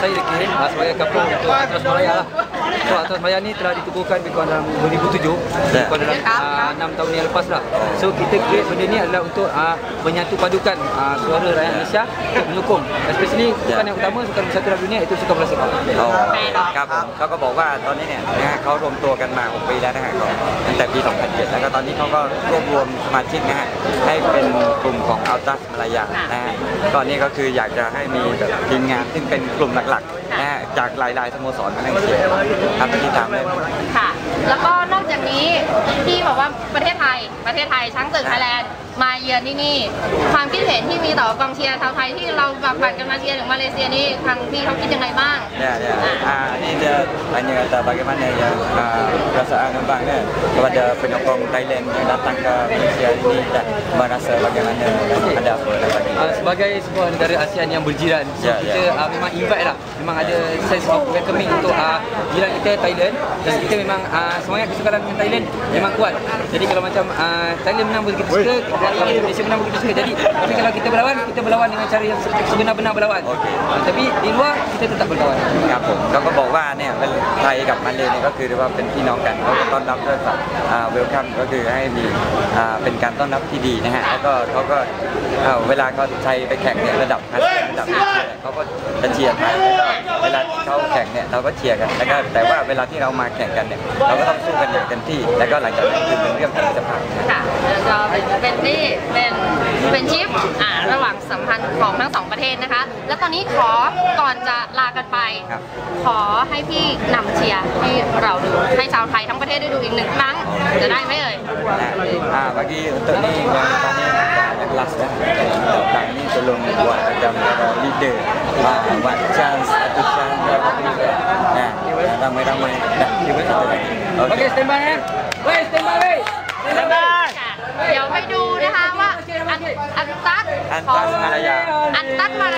saya dikirim ah, sebagai kapal untuk Terus Malaya lah. So Atlas Malaya ni telah ditubuhkan lebih kurang dalam 2007 lebih kurang dalam uh, 6 tahun yang lepas lah. So kita create benda ni adalah untuk uh, menyatu padukan uh, suara rakyat Malaysia untuk menyokong. Especially sukan yang utama sukan bersatu dalam dunia itu sukan bola sepak. อ๋อครับผมเขาก็บอกว่าตอนนี้เนี่ยนะฮะเขารวมตัวกันมา 6 ปีแล้วนะฮะก็ตั้งแต่ปี 2007 แล้วก็ตอนนี้เขาก็รวบรวมสมาชิกนะฮะให้เป็นกลุ่มของอัลตัสมาลายานะฮะตอนนี้ก็คืออยากจะให้มีแบบทีมงานซึ่งเป็นกลุ่มหลักๆนะฮะ จากหลายๆสโมสรมาให้เชียร์ครับที่ตามเลยค่ะ แล้วก็นอก จากนี้ที่บอกว่าประเทศไทย ประเทศไทยช้างศึกไทยแลนด์มาเยือนที่นี่ ความคิดเห็นที่มีต่อกองเชียร์ชาวไทยที่เราแบบปั่นกันมาเชียร์ถึงมาเลเซียนี่ทางพี่เขาคิดยังไงบ้าง Ya, ya. Ah, ini dia tanya kata bagaimana ya ah, perasaan abang kan kepada penyokong Thailand yang datang ke Malaysia ini dan merasa bagaimana ada apa dan bagaimana. Uh, sebagai sebuah negara ASEAN yang berjiran so Ya, kita ya. Uh, memang invite lah memang ada sense of welcoming untuk uh, jiran kita Thailand dan kita memang uh, semangat kesukaran dengan Thailand memang kuat jadi kalau macam uh, Thailand menang pun kita suka kalau Malaysia menang pun kita suka jadi tapi kalau kita berlawan kita berlawan dengan cara yang sebenar-benar berlawan Okey. uh, tapi di luar kita tetap berlawan ครับผมเขาก็บอกว่าเนี่ยเป็นไทยกับมาเลเนี่ยก็คือเรียกว่าเป็นพี่น้องกันเขาก็ต้อนรับด้วยแบบเวลคัมก็คือให้มีอ่าเป็นการต้อนรับที่ดีนะฮะแล้วก็เขาก็อ่าเวลาเขาไทยไปแข่งเนี่ยระดับอาเซียน ระดับเอเชียเนี่ยเขาก็จะเชียร์ไทยแล้วก็เวลาที่เขาแข่งเนี่ยเราก็เชียร์กันแล้วก็แต่ว่าเวลาที่เรามาแข่งกันเนี่ยเราก็ต้องสู้กันอย่างเต็มที่ แล้วก็หลังจากนั้นคือเป็นเรื่องของมิตรภาพค่ะแล้วก็เป็นเป็นนี่เป็นเป็นชิปอ่าระหว่างสัมพันธ์ของทั้งสองประเทศนะคะ แล้วตอนนี้ขอก่อนจะลากันไปครับขอให้พี่นำเชียร์ให้เราดูให้ชาวไทยทั้งประเทศได้ดูอีกหนึ่งครั้งจะได้ไหมเอ่ย Nah, ah, bagi untuk ni yang tanya yang last dah. Datang ni tolong buat macam ada leader. Ah, buat chance satu chance berapa ni. Nah, ramai-ramai. Dah, terima kasih. Okey Okey. stand by eh Wei stand by wei stand by ค่ะเดี๋ยวไปดูนะคะว่าอันอันตัส อัน ขอ ตั ง สมารยา อันตัสมาร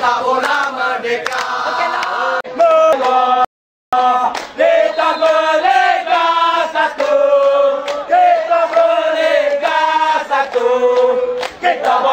Kapola Merdeka Kita boleh gas satu, kita boleh.